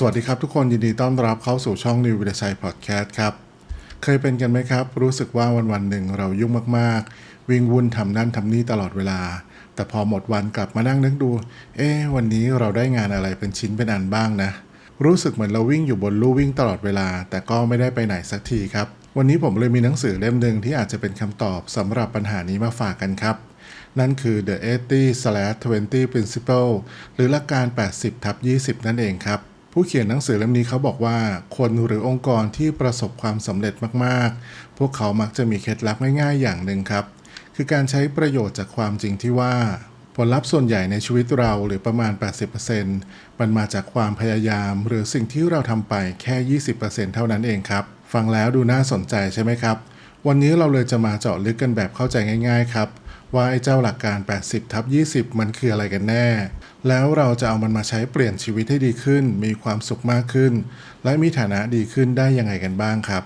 สวัสดีครับทุกคนยินดีต้อนรับเข้าสู่ช่องนิววิทยชัยพอดแคสต์ครับ เคยเป็นกันไหมครับ รู้สึกว่าวันวันหนึ่งเรายุ่งมากๆ วิ่งวุ่นทำนั่นทำนี่ตลอดเวลา แต่พอหมดวันกลับมานั่งนึกดู เอ๊ะวันนี้เราได้งานอะไรเป็นชิ้นเป็นอันบ้างนะ รู้สึกเหมือนเราวิ่งอยู่บนลู่วิ่งตลอดเวลา แต่ก็ไม่ได้ไปไหนสักทีครับ วันนี้ผมเลยมีหนังสือเล่มหนึ่งที่อาจจะเป็นคำตอบสำหรับปัญหานี้มาฝากกันครับนั่นคือ The 80/20 Principle หรือหลักการ 80ทับ20 นั่นเองครับ ผู้เขียนหนังสือเล่มนี้เขาบอกว่า คนหรือองค์กรที่ประสบความสำเร็จมากๆ พวกเขามักจะมีเคล็ดลับง่ายๆ อย่างหนึ่งครับ คือการใช้ประโยชน์จากความจริงที่ว่า ผลลัพธ์ส่วนใหญ่ในชีวิตเราหรือประมาณ 80%มันมาจากความพยายาม หรือสิ่งที่เราทำไปแค่ 20%เท่านั้นเองครับ ฟังแล้วดูน่าสนใจใช่ไหมครับ วันนี้เราเลยจะมาเจาะลึกกันแบบเข้าใจง่าย ๆ ครับ ว่าไอ้เจ้าหลักการ 80ทับ20 มันคืออะไรกันแน่ แล้วเราจะเอามันมาใช้เปลี่ยนชีวิตให้ดีขึ้น มีความสุขมากขึ้น และมีฐานะดีขึ้นได้ยังไงกันบ้างครับ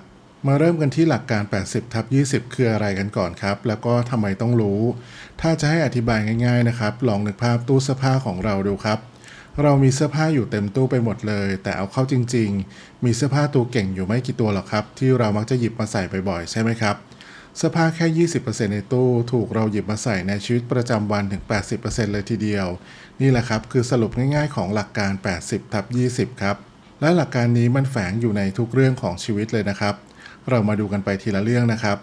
มาเริ่มกันที่หลักการ 80ทับ20 คืออะไรกันก่อนครับ แล้วก็ทำไมต้องรู้ ถ้าจะให้อธิบายง่าย ๆนะครับ ลองนึกภาพตู้เสื้อผ้าของเราดูครับเรามีเสื้อผ้าอยู่เต็มตู้ไปหมดเลย แต่เอาเข้าจริง ๆ มีเสื้อผ้าตัวเก่งอยู่ไม่กี่ตัวหรอกครับ ที่เรามักจะหยิบมาใส่บ่อยๆใช่ไหมครับ เสื้อผ้าแค่ 20%ในตู้ถูกเราหยิบมาใส่ในชีวิตประจำวันถึง 80%เลยทีเดียว นี่แหละครับคือสรุปง่ายๆของหลักการ 80ทับ20 ครับ และหลักการนี้มันแฝงอยู่ในทุกเรื่องของชีวิตเลยนะครับ เรามาดูกันไปทีละเรื่องนะครับ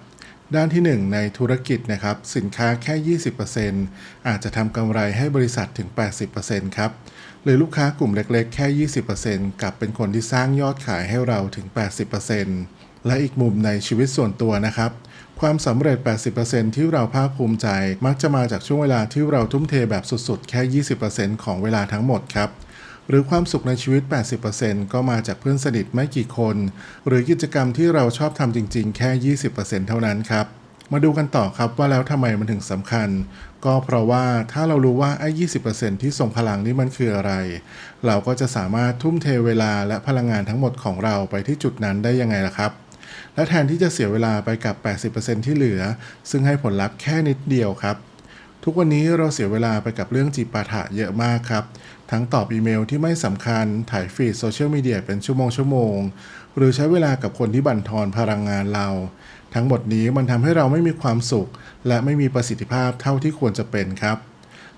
ด้านที่ 1 ในธุรกิจนะครับ สินค้าแค่ 20%อาจจะทำกำไรให้บริษัทถึง 80%ครับหรือลูกค้ากลุ่มเล็กๆ แค่ 20%กลับเป็นคนที่สร้างยอดขายให้เราถึง 80% และอีกมุมในชีวิตส่วนตัวนะครับความสำเร็จ 80%ที่เราภาคภูมิใจ มักจะมาจากช่วงเวลาที่เราทุ่มเทแบบสุดๆ แค่ 20%ของเวลาทั้งหมดครับ หรือความสุขในชีวิต 80%ก็มาจากเพื่อนสนิทไม่กี่คน หรือกิจกรรมที่เราชอบทำจริง ๆ แค่ 20%เท่านั้นครับ มาดูกันต่อครับว่าแล้วทำไมมันถึงสำคัญ ก็เพราะว่าถ้าเรารู้ว่าไอ้20%ที่ทรงพลังนี่มันคืออะไร เราก็จะสามารถทุ่มเทเวลาและพลังงานทั้งหมดของเราไปที่จุดนั้นได้ยังไงล่ะครับ และแทนที่จะเสียเวลาไปกับ 80%ที่เหลือ ซึ่งให้ผลลัพธ์แค่นิดเดียวครับ ทุกวันนี้เราเสียเวลาไปกับเรื่องจีปาถะเยอะมากครับ ทั้งตอบอีเมลที่ไม่สำคัญ ถ่ายฟีดโซเชียลมีเดียเป็นชั่วโมงชั่วโมง หรือใช้เวลากับคนที่บั่นทอนพลังงานเรา ทั้งหมดนี้มันทำให้เราไม่มีความสุข และไม่มีประสิทธิภาพเท่าที่ควรจะเป็นครับ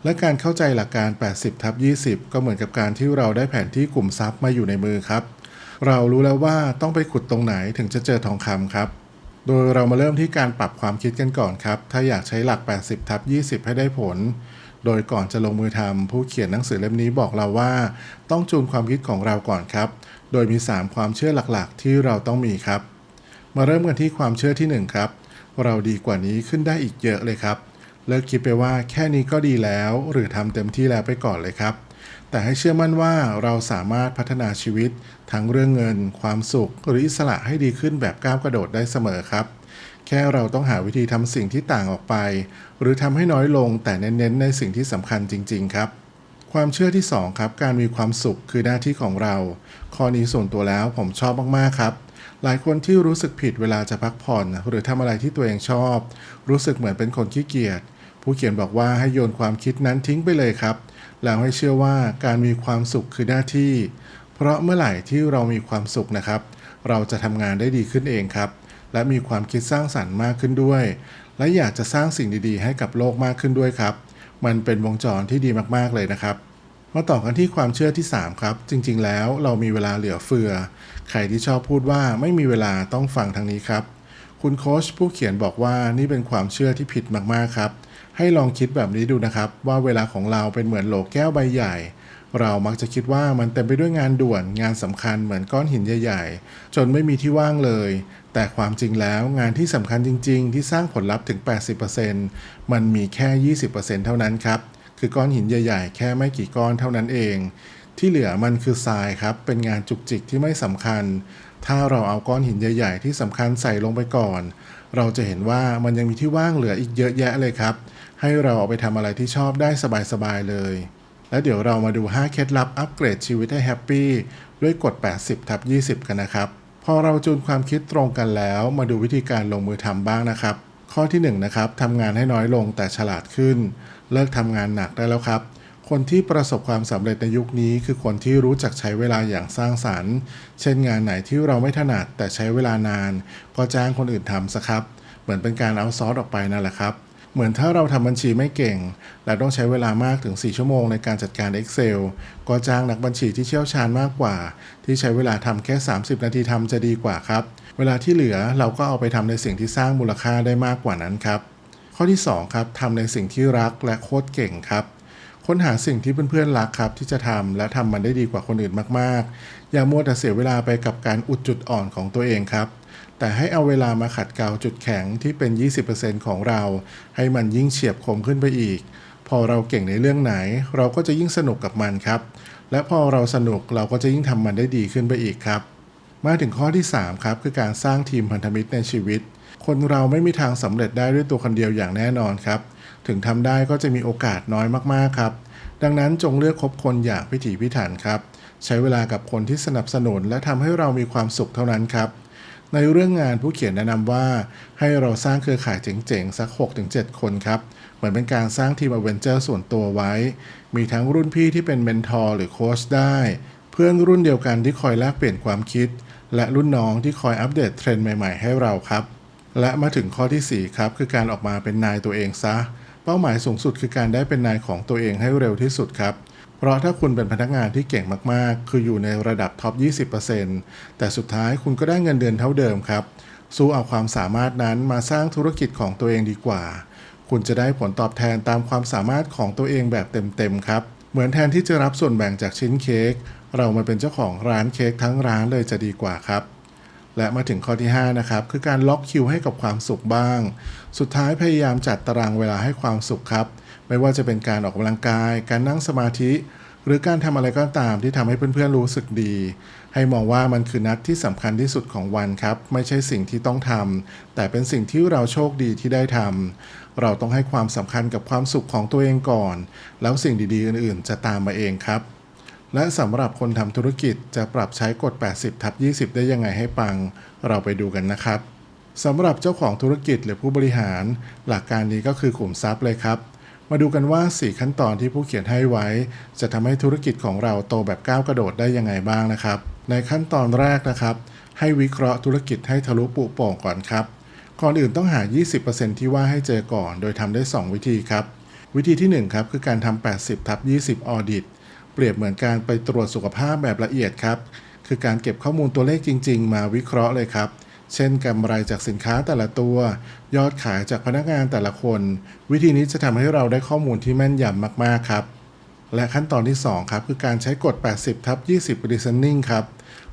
และการเข้าใจหลักการ 80ทับ20 ก็เหมือนกับการที่เราได้แผนที่กลุ่มทรัพย์มาอยู่ในมือครับ เรารู้แล้วว่าต้องไปขุดตรงไหนถึงจะเจอทองคำครับ โดยเรามาเริ่มที่การปรับความคิดกันก่อนครับ ถ้าอยากใช้หลัก 80ทับ20 ให้ได้ผล โดยก่อนจะลงมือทำผู้เขียนหนังสือเล่มนี้บอกเราว่า ต้องจูนความคิดของเราก่อนครับ โดยมี 3 ความเชื่อหลักๆ ที่เราต้องมีครับ มาเริ่มกันที่ความเชื่อที่1ครับ เราดีกว่านี้ขึ้นได้อีกเยอะเลยครับ เลิกคิดไปว่าแค่นี้ก็ดีแล้ว หรือทำเต็มที่แล้วไปก่อนเลยครับ แต่ให้เชื่อมั่นว่าเราสามารถพัฒนาชีวิต ทั้งเรื่องเงิน ความสุข หรืออิสระให้ดีขึ้นแบบก้าวกระโดดได้เสมอครับ แค่เราต้องหาวิธีทำสิ่งที่ต่างออกไป หรือทำให้น้อยลงแต่เน้นๆในสิ่งที่สำคัญจริง ๆ ครับ ความเชื่อที่2ครับการมีความสุขคือหน้าที่ของเราข้อนี้ส่วนตัวแล้วผมชอบมากๆครับหลายคนที่รู้สึกผิดเวลาจะพักผ่อน หรือทำอะไรที่ตัวเองชอบ รู้สึกเหมือนเป็นคนขี้เกียจผู้เขียนบอกว่าให้โยนความคิดนั้นทิ้งไปเลยครับ แล้วให้เชื่อว่าการมีความสุขคือหน้าที่ เพราะเมื่อไหร่ที่เรามีความสุขนะครับ เราจะทำงานได้ดีขึ้นเองครับ และมีความคิดสร้างสรรค์มากขึ้นด้วย และอยากจะสร้างสิ่งดีๆ ให้กับโลกมากขึ้นด้วยครับ มันเป็นวงจรที่ดีมากๆเลยนะครับ มาต่อกันที่ความเชื่อที่ 3 ครับ จริง ๆ แล้วเรามีเวลาเหลือเฟือ ใครที่ชอบพูดว่าไม่มีเวลาต้องฟังทางนี้ครับ คุณโค้ชผู้เขียนบอกว่านี่เป็นความเชื่อที่ผิดมากๆครับ ให้ลองคิดแบบนี้ดูนะครับ ว่าเวลาของเราเป็นเหมือนโหลแก้วใบใหญ่ เรามักจะคิดว่ามันเต็มไปด้วยงานด่วนงานสำคัญเหมือนก้อนหินใหญ่ๆ จนไม่มีที่ว่างเลย แต่ความจริงแล้วงานที่สำคัญจริง ๆ ที่สร้างผลลัพธ์ถึง 80%มันมีแค่ 20%เท่านั้นครับ คือก้อนหินใหญ่ๆ แค่ไม่กี่ก้อนเท่านั้นเอง ที่เหลือมันคือทรายครับ เป็นงานจุกจิกที่ไม่สำคัญ ถ้าเราเอาก้อนหินใหญ่ ๆ ที่สำคัญใส่ลงไปก่อน เราจะเห็นว่ามันยังมีที่ว่างเหลืออีกเยอะแยะเลยครับ ให้เราเอาไปทำอะไรที่ชอบได้สบายๆเลย แล้วเดี๋ยวเรามาดู 5 เคล็ดลับอัปเกรดชีวิตให้แฮปปี้ด้วยกฎ 80ทับ20 กันนะครับ พอเราจูนความคิดตรงกันแล้ว มาดูวิธีการลงมือทำบ้างนะครับ ข้อที่ 1 นะครับทำงานให้น้อยลงแต่ฉลาดขึ้น เลิกทำงานหนักได้แล้วครับคนที่ประสบความสำเร็จในยุคนี้คือคนที่รู้จักใช้เวลาอย่างสร้างสรรค์ เช่นงานไหนที่เราไม่ถนัดแต่ใช้เวลานาน ก็จ้างคนอื่นทำซะครับ เหมือนเป็นการเอาซอร์สออกไปนั่นแหละครับ เหมือนถ้าเราทำบัญชีไม่เก่ง และต้องใช้เวลามากถึง 4 ชั่วโมงในการจัดการ Excel ก็จ้างนักบัญชีที่เชี่ยวชาญมากกว่า ที่ใช้เวลาทำแค่ 30 นาทีทำจะดีกว่าครับ เวลาที่เหลือเราก็เอาไปทำในสิ่งที่สร้างมูลค่าได้มากกว่านั้นครับ ข้อที่ 2 ครับทำในสิ่งที่รักและโคตรเก่งครับค้นหาสิ่งที่เพื่อนๆรักครับที่จะทำและทำมันได้ดีกว่าคนอื่นมากๆ อย่ามัวแต่เสียเวลาไปกับการอุดจุดอ่อนของตัวเองครับ แต่ให้เอาเวลามาขัดเกลาจุดแข็งที่เป็น 20%ของเรา ให้มันยิ่งเฉียบคมขึ้นไปอีก พอเราเก่งในเรื่องไหน เราก็จะยิ่งสนุกกับมันครับ และพอเราสนุกเราก็จะยิ่งทำมันได้ดีขึ้นไปอีกครับ มาถึงข้อที่ 3 ครับ คือการสร้างทีมพันธมิตรในชีวิต คนเราไม่มีทางสำเร็จได้ด้วยตัวคนเดียวอย่างแน่นอนครับ ถึงทำได้ก็จะมีโอกาสน้อยมากๆครับ ดังนั้นจงเลือกคบคนอย่างพิถีพิถันครับใช้เวลากับคนที่สนับสนุนและทำให้เรามีความสุขเท่านั้นครับ ในเรื่องงานผู้เขียนแนะนำว่า ให้เราสร้างเครือข่ายเจ๋งๆ สัก 6-7 คนครับ เหมือนเป็นการสร้างทีมอเวนเจอร์ส่วนตัวไว้ มีทั้งรุ่นพี่ที่เป็นเมนทอร์หรือโค้ชได้ เพื่อนรุ่นเดียวกันที่คอยแลกเปลี่ยนความคิด และรุ่นน้องที่คอยอัปเดตเทรนด์ใหม่ๆ ให้เราครับ และมาถึงข้อทีสี่4 ครับ คือการออกมาเป็นนายตัวเองซะ เป้าหมายสูงสุดคือการได้เป็นนายของตัวเองให้เร็วที่สุดครับ เพราะถ้าคุณเป็นพนักงานที่เก่งมากๆ คืออยู่ในระดับท็อป 20%แต่สุดท้ายคุณก็ได้เงินเดือนเท่าเดิมครับ สู้เอาความสามารถนั้นมาสร้างธุรกิจของตัวเองดีกว่า คุณจะได้ผลตอบแทนตามความสามารถของตัวเองแบบเต็มๆครับ เหมือนแทนที่จะรับส่วนแบ่งจากชิ้นเค้ก เรามาเป็นเจ้าของร้านเค้กทั้งร้านเลยจะดีกว่าครับและมาถึงข้อที่ 5 นะครับ คือการล็อกคิวให้กับความสุขบ้าง สุดท้ายพยายามจัดตารางเวลาให้ความสุขครับ ไม่ว่าจะเป็นการออกกำลังกาย การนั่งสมาธิ หรือการทำอะไรก็ตามที่ทำให้เพื่อนๆรู้สึกดี ให้มองว่ามันคือนัดที่สำคัญที่สุดของวันครับ ไม่ใช่สิ่งที่ต้องทำแต่เป็นสิ่งที่เราโชคดีที่ได้ทำเราต้องให้ความสำคัญกับความสุขของตัวเองก่อน แล้วสิ่งดีๆอื่นๆ จะตามมาเองครับและสำหรับคนทำธุรกิจจะปรับใช้กฎ 80 ทับ 20 ได้ยังไงให้ปัง เราไปดูกันนะครับ สำหรับเจ้าของธุรกิจหรือผู้บริหาร หลักการนี้ก็คือขุมทรัพย์เลยครับ มาดูกันว่า 4 ขั้นตอนที่ผู้เขียนให้ไว้ จะทำให้ธุรกิจของเราโตแบบก้าวกระโดดได้ยังไงบ้างนะครับ ในขั้นตอนแรกนะครับ ให้วิเคราะห์ธุรกิจให้ทะลุปุโป่งก่อนครับ ก่อนอื่นต้องหา 20%ที่ว่าให้เจอก่อน โดยทำได้ 2 วิธีครับ วิธีที่1ครับคือการทำ 80ทับ20 ออดิต เปรียบเหมือนการไปตรวจสุขภาพแบบละเอียดครับ คือการเก็บข้อมูลตัวเลขจริง ๆ มาวิเคราะห์เลยครับ เช่นกำไรจากสินค้าแต่ละตัว ยอดขายจากพนักงานแต่ละคน วิธีนี้จะทำให้เราได้ข้อมูลที่แม่นยำมาก ๆ ครับ และขั้นตอนที่ 2 ครับ คือการใช้กฎ 80ทับ20 reasoning ครับ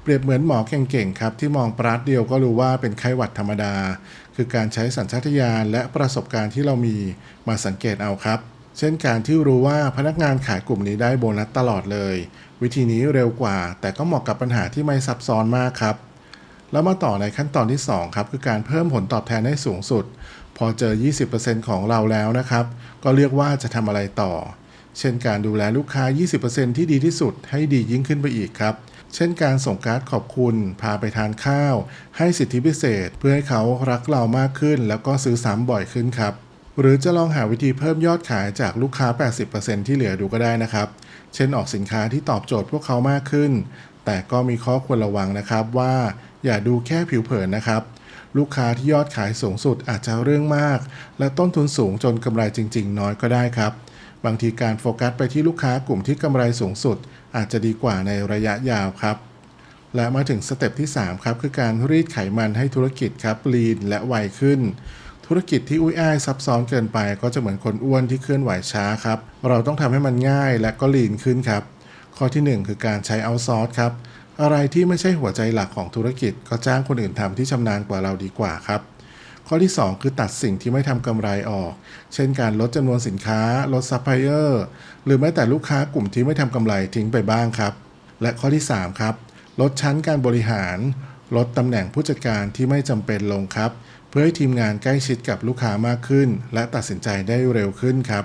เปรียบเหมือนหมอเก่ง ๆ ครับ ที่มองปราดเดียวก็รู้ว่าเป็นไข้หวัดธรรมดา คือการใช้สัญชาตญาณและประสบการณ์ที่เรามีมาสังเกตเอาครับเช่นการที่รู้ว่าพนักงานขายกลุ่มนี้ได้โบนัสตลอดเลย วิธีนี้เร็วกว่า แต่ก็เหมาะกับปัญหาที่ไม่ซับซ้อนมากครับ แล้วมาต่อในขั้นตอนที่ 2 ครับ คือการเพิ่มผลตอบแทนให้สูงสุด พอเจอ 20%ของเราแล้วนะครับ ก็เรียกว่าจะทำอะไรต่อ เช่นการดูแลลูกค้า 20%ที่ดีที่สุด ให้ดียิ่งขึ้นไปอีกครับ เช่นการส่งการ์ดขอบคุณ พาไปทานข้าว ให้สิทธิพิเศษ เพื่อให้เขารักเรามากขึ้น แล้วก็ซื้อซ้ำบ่อยขึ้นครับ หรือจะลองหาวิธีเพิ่มยอดขายจากลูกค้า 80%ที่เหลือดูก็ได้นะครับ เช่นออกสินค้าที่ตอบโจทย์พวกเขามากขึ้น แต่ก็มีข้อควรระวังนะครับว่า อย่าดูแค่ผิวเผินนะครับ ลูกค้าที่ยอดขายสูงสุดอาจจะเรื่องมาก และต้นทุนสูงจนกำไรจริง ๆ น้อยก็ได้ครับ บางทีการโฟกัสไปที่ลูกค้ากลุ่มที่กำไรสูงสุด อาจจะดีกว่าในระยะยาวครับ และมาถึงสเต็ปที่ 3 ครับ คือการรีดไขมันให้ธุรกิจครับลีนและไวขึ้นธุรกิจที่อุ้ยอ้ายซับซ้อนเกินไปก็จะเหมือนคนอ้วนที่เคลื่อนไหวช้าครับ เราต้องทำให้มันง่ายและก็ลีนขึ้นครับ ข้อทีหนึ่1 คือการใช้เอาซอร์สครับ อะไรที่ไม่ใช่หัวใจหลักของธุรกิจ ก็จ้างคนอื่นทำที่ชำนาญกว่าเราดีกว่าครับ ข้อที่ 2 คือตัดสิ่งที่ไม่ทำกำไรออก เช่นการลดจำนวนสินค้า ลดซัพพลายเออร์หรือแม้แต่ลูกค้ากลุ่มที่ไม่ทำกำไรทิ้งไปบ้างครับ และข้อที่ 3 ครับ ลดชั้นการบริหาร ลดตำแหน่งผู้จัดการที่ไม่จำเป็นลงครับ เพื่อให้ทีมงานใกล้ชิดกับลูกค้ามากขึ้น และตัดสินใจได้เร็วขึ้นครับ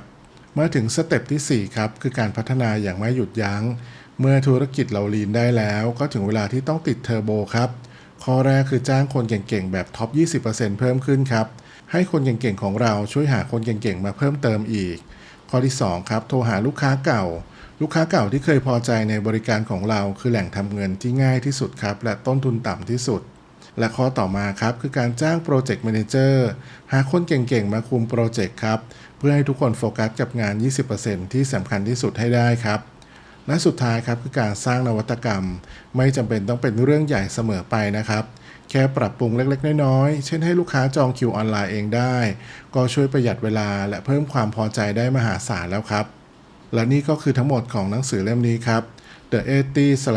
มาถึงสเต็ปที่ 4 ครับ คือการพัฒนาอย่างไม่หยุดยัง้ง เมื่อธุรกิจเราลีนได้แล้วก็ถึงเวลาที่ต้องติดเทอร์โบครับ ข้อแรกคือจ้างคนเก่งๆ แบบท็อป 20%เพิ่มขึ้นครับ ให้คนเก่งๆ ของเราช่วยหาคนเก่งๆ มาเพิ่มเติมอีก ข้อที่ 2 ครับ โทรหาลูกค้าเก่า ลูกค้าเก่าที่เคยพอใจในบริการของเราคือแหล่งทำเงินที่ง่ายที่สุดครับ และต้นทุนต่ำที่สุด และข้อต่อมาครับคือการจ้างโปรเจกต์ a ม a นเจอร์หาคนเก่งๆ มาคุมโปรเจกต์ครับ เพื่อให้ทุกคนโฟกัสกับงาน 20%ที่สำคัญที่สุดให้ได้ครับ และสุดท้ายครับคือการสร้างนวัตกรรม ไม่จำเป็นต้องเป็นเรื่องใหญ่เสมอไปนะครับ แค่ปรับปรุงเล็กๆ น้อยๆ เช่นให้ลูกค้าจองคิวออนไลน์เองได้ ก็ช่วยประหยัดเวลาและเพิ่มความพอใจได้มหาศาลแล้วครับ และนี่ก็คือทั้งหมดของหนังสือเล่มนี้ครับ The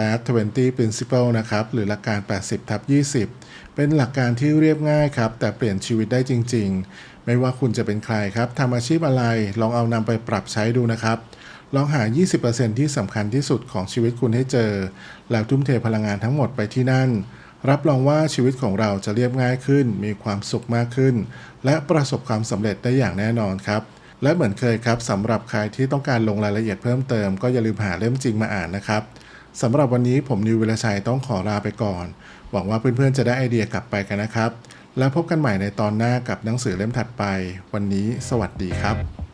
80/20 Principle นะครับ หรือหลักการ 80ทับ20 เป็นหลักการที่เรียบง่ายครับ แต่เปลี่ยนชีวิตได้จริง ๆ ไม่ว่าคุณจะเป็นใครครับทำอาชีพอะไร ลองเอานำไปปรับใช้ดูนะครับ ลองหา 20%ที่สำคัญที่สุดของชีวิตคุณให้เจอ แล้วทุ่มเทพลังงานทั้งหมดไปที่นั่น รับรองว่าชีวิตของเราจะเรียบง่ายขึ้น มีความสุขมากขึ้น และประสบความสำเร็จได้อย่างแน่นอนครับ และเหมือนเคยครับสำหรับใครที่ต้องการลงรายละเอียดเพิ่มเติมก็อย่าลืมหาเล่มจริงมาอ่านนะครับสำหรับวันนี้ผมนิววิลชัยต้องขอลาไปก่อน หวังว่าเพื่อนๆจะได้ไอเดียกลับไปกันนะครับ แล้วพบกันใหม่ในตอนหน้ากับหนังสือเล่มถัดไป วันนี้สวัสดีครับ